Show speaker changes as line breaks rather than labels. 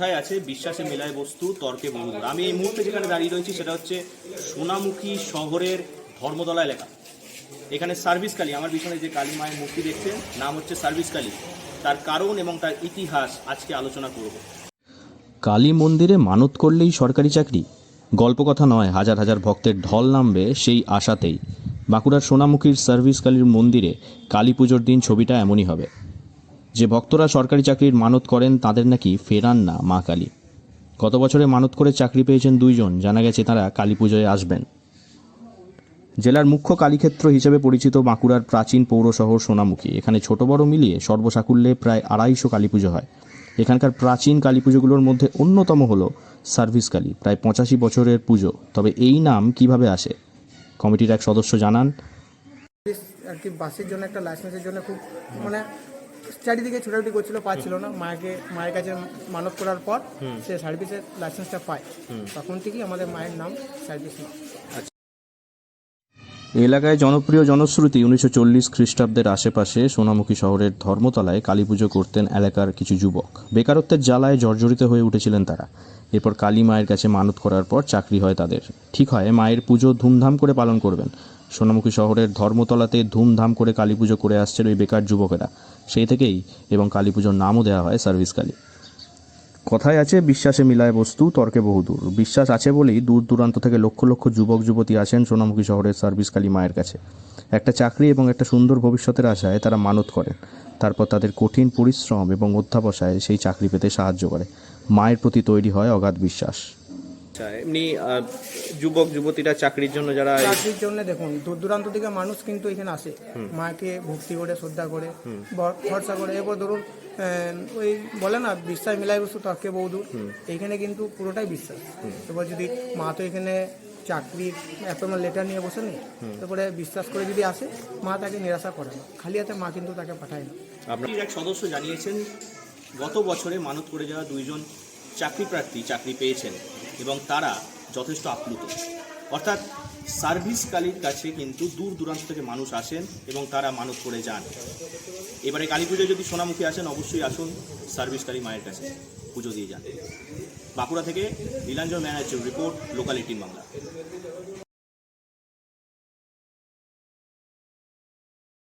কথায় আছে, বিশ্বাসে মেলায় বস্তু, তর্কে বহুদূর আমি এই মুহূর্তে যেখানে দাঁড়িয়ে রয়েছি সেটা হচ্ছে সোনামুখী শহরের ধর্মতলা এলাকা। এখানে সার্ভিস কালী, আমার পিছনে যে কালী মায়ের মূর্তি দেখছেন, নাম হচ্ছে সার্ভিস কালী। তার কারণ এবং তার ইতিহাস আজকে আলোচনা করব।
কালী মন্দিরে মানত করলেই সরকারি চাকরি? গল্প কথা নয়, হাজার হাজার ভক্তের ঢল নামবে সেই আশাতেই। বাঁকুড়ার সোনামুখীর সার্ভিস কালীর মন্দিরে কালী পুজোর দিন ছবিটা এমনই হবে। যে ভক্তরা সরকারি চাকরির মানত করেন তাদের নাকি ফেরান না মা কালী। গত বছরে মানত করে চাকরি পেয়েছেন দুইজন, জানা গেছে তারা কালী পুজোয় আসবেন। জেলার মুখ্য কালীক্ষেত্র হিসেবে পরিচিত বাঁকুড়ার প্রাচীন পৌর শহর সোনামুখী। এখানে ছোট বড় মিলিয়ে সর্বসাকুল্যে প্রায় আড়াইশো কালী পুজো হয়। এখানকার প্রাচীন কালী পুজোগুলোর মধ্যে অন্যতম হলো সার্ভিস কালী, প্রায় পঁচাশি বছরের পুজো। তবে এই নাম কীভাবে আসে? কমিটির এক সদস্য জানান।
আর কি বাসের জন্য, একটা লাইসেন্সের জন্য খুব মানে চারিদিকে ছোটাছুটি করছিল পাচ্ছিল না। মাকে মায়ের কাছে মানত করার পর সে সার্ভিসের লাইসেন্সটা পায়। তখন থেকেই আমাদের মায়ের নাম সার্ভিস নাম
এই এলাকায় জনপ্রিয় জনশ্রুতি উনিশশো চল্লিশ খ্রিস্টাব্দের আশেপাশে সোনামুখী শহরের ধর্মতলায় কালী পুজো করতেন এলাকার কিছু যুবক। বেকারত্বের জ্বালায় জর্জরিত হয়ে উঠেছিলেন তারা। এরপর কালী মায়ের কাছে মানত করার পর চাকরি হয় তাদের। ঠিক হয়, মায়ের পুজো ধুমধাম করে পালন করবেন। সোনামুখী শহরের ধর্মতলাতে ধুমধাম করে কালী পুজো করে আসছেন ওই বেকার যুবকেরা। সেই থেকেই এবং কালী পুজোর নামও দেওয়া হয় সার্ভিস কালী। কথায় আছে বিশ্বাসে মিলায় বস্তু তর্কে বহুদূর। বিশ্বাস আছে বলেই দূর দূরান্ত থেকে লক্ষ লক্ষ যুবক যুবতী আসেন সোনামুখী শহরের সার্ভিস কালী মায়ের কাছে। একটা চাকরি এবং একটা সুন্দর ভবিষ্যতের আশায় তারা মানত করেন। তারপর তাদের কঠিন পরিশ্রম এবং অধ্যাবসায় সেই চাকরি পেতে সাহায্য করে। মায়ের প্রতি তৈরি হয় অগাধ বিশ্বাস।
আচ্ছা এমনি যুবক যুবতীরা চাকরির জন্য যারা
চাকরির জন্য দেখুন দূর দূরান্ত থেকে মানুষ কিন্তু এখানে আসে। মাকে ভক্তি করে শ্রদ্ধা করে ভরসা করে। এরপর ধরুন ওই বলে না বিশ্বাস মিলাই বস্তু তর্কে বহুদূর। এইখানে কিন্তু পুরোটাই বিশ্বাস। এবার যদি মা তো এখানে চাকরি অ্যাপয়েন্টমেন্ট লেটার নিয়ে বসে নেই তারপরে বিশ্বাস করে যদি আসে মা তাকে নিরাশা করে না। খালি হাতে মা কিন্তু তাকে পাঠায় না।
আপনার এক সদস্য জানিয়েছেন গত বছরে মানত করে যাওয়া দুইজন চাকরি প্রার্থী চাকরি পেয়েছেন এবং তারা যথেষ্ট আপ্লুত। অর্থাৎ সার্ভিস কালীর কাছে কিন্তু দূর দূরান্ত থেকে মানুষ আসেন এবং তারা মানত করে যান। এবারে কালী পুজোয় যদি সোনামুখী আসেন, অবশ্যই আসুন সার্ভিস কালী মায়ের কাছে পুজো দিয়ে যান। বাঁকুড়া থেকে নীলাঞ্জন ম্যানার্জির রিপোর্ট, লোকাল এইটিন বাংলা।